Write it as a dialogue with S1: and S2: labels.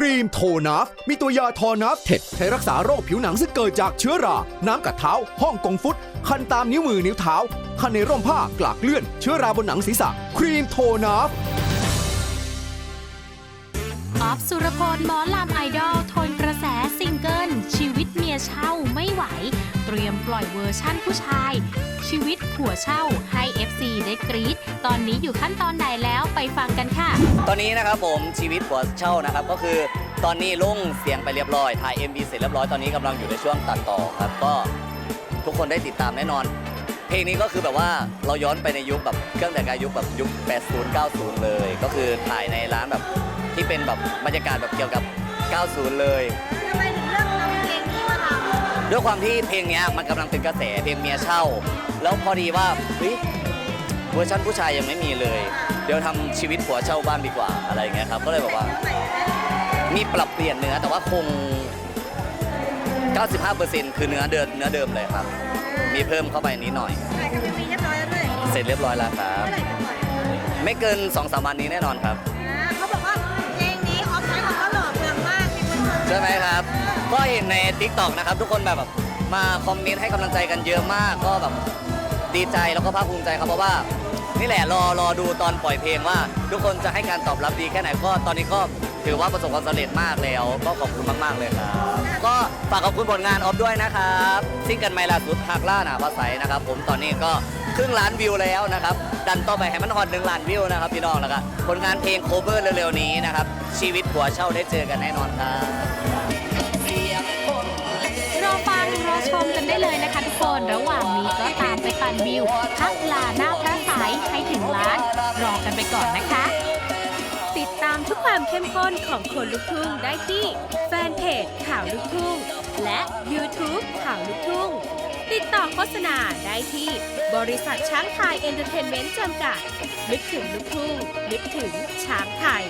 S1: ครีมโทนัฟมีตัวยาทอนัฟเท็ดใช้รักษาโรคผิวหนังซึ่งเกิดจากเชื้อรา น้ำกัดเท้า ห้องกงฟุต คันตามนิ้วมือนิ้วเท้า คันในร่มผ้ากลากเลื่อน เชื้อราบนหนังศีรษะ ครีมโทนัฟ
S2: ออฟสุรพลหมอลำ ยมปล่อยเวอร์ชั่นผู้ชาย ชีวิตผัวเช่าให้ FC ได้กรี๊ดตอนนี้อยู่ขั้นตอนไหนแล้วไปฟังกันค่ะ
S3: ตอนนี้นะครับผมชีวิตหัวเช่านะครับก็คือตอนนี้ลงเสียงไปเรียบร้อยถ่าย MV เสร็จเรียบร้อยตอนนี้กำลังอยู่ในช่วงตัดต่อครับก็ทุกคนได้ติดตามแน่นอน เพลงนี้ก็คือแบบว่าเราย้อนไปในยุคแบบเครื่องแต่งกายยุคแบบยุค 80 90 เลย ก็คือถ่ายในร้านแบบที่เป็นแบบบรรยากาศแบบเกี่ยวกับ 90 เลย
S4: ทำไม
S3: ด้วยความที่เพลงเนี้ยมันกำลังเป็นกระแสเพลงเมียเช่า แล้วพอดีว่าเฮ้ยเวอร์ชันผู้ชายยังไม่มีเลย เดี๋ยวทำชีวิตผัวเช่าบ้างดีกว่าอะไรอย่างเงี้ยครับก็เลยบอกว่า มีปรับเปลี่ยนเนื้อแต่ว่าคง 95%คือเนื้อเดิมเนื้อเดิมเลยครับ มีเพิ่มเข้าไปนิดหน่อย
S4: ถ่ายกับพีเรียบร้อยแล้วด้วย
S3: เสร็จเรียบร้อยแล้วครับ
S4: เมื่อไหร่จะปล่อย
S3: ไม่เกิน2อสวันนี้แน่นอนครับ
S4: อ่าเขาบอกว่าเพลงนี้ออฟใช้คำว่าหล่อเมืองมากมีคนชม
S3: ใช่ไหมครับ ก็เห็นใน t ิ k t o k นะครับ ทุกคนแบบแบบมาคอมเมนต์ให้กำลังใจกันเยอะมาก ก็แบบดีใจแล้วก็ภาคภูมิใจครับเพราะว่า นี่แหละรอรอดูตอนปล่อยเพลงว่า ทุกคนจะให้การตอบรับดีแค่ไหนก็ตอนนี้ก็ถือว่าประสบความสำเร็จมากแล้ว ก็ขอบคุณมาก ๆ เลยครับ ก็ฝากขอบคุณผลงานออฟด้วยนะครับซิ่งกันไม่ล่าสุดหักล่าหนาภาษานะครับ ผมตอนนี้ก็ครึ่งล้านวิวแล้วนะครับ ดันต่อไปให้มันฮอตหนึ่งล้านวิวนะครับพี่น้องแล้วก็ผลงานเพลงโคเวอร์เร็วๆนี้นะครับชีวิตผัวเช่าได้เจอกันแน่นอนครับ
S2: รอฟังรอชมกันได้เลยนะคะทุกคน ระหว่างนี้ก็ตามไปปั่นวิวพักลาหน้าพระสายให้ถึงล้าน รอกันไปก่อนนะคะ
S5: ติดตามทุกความเข้มข้นของคนลุกทุ่งได้ที่ แฟนเพจข่าวลุกทุ่ง และ YouTube ข่าวลุกทุ่ง ติดต่อโฆษณาได้ที่ บริษัทช้างไทยเอนเตอร์เทนเมนต์จำกัดนึกถึงลุกทุ่งนึกถึงช้างไทย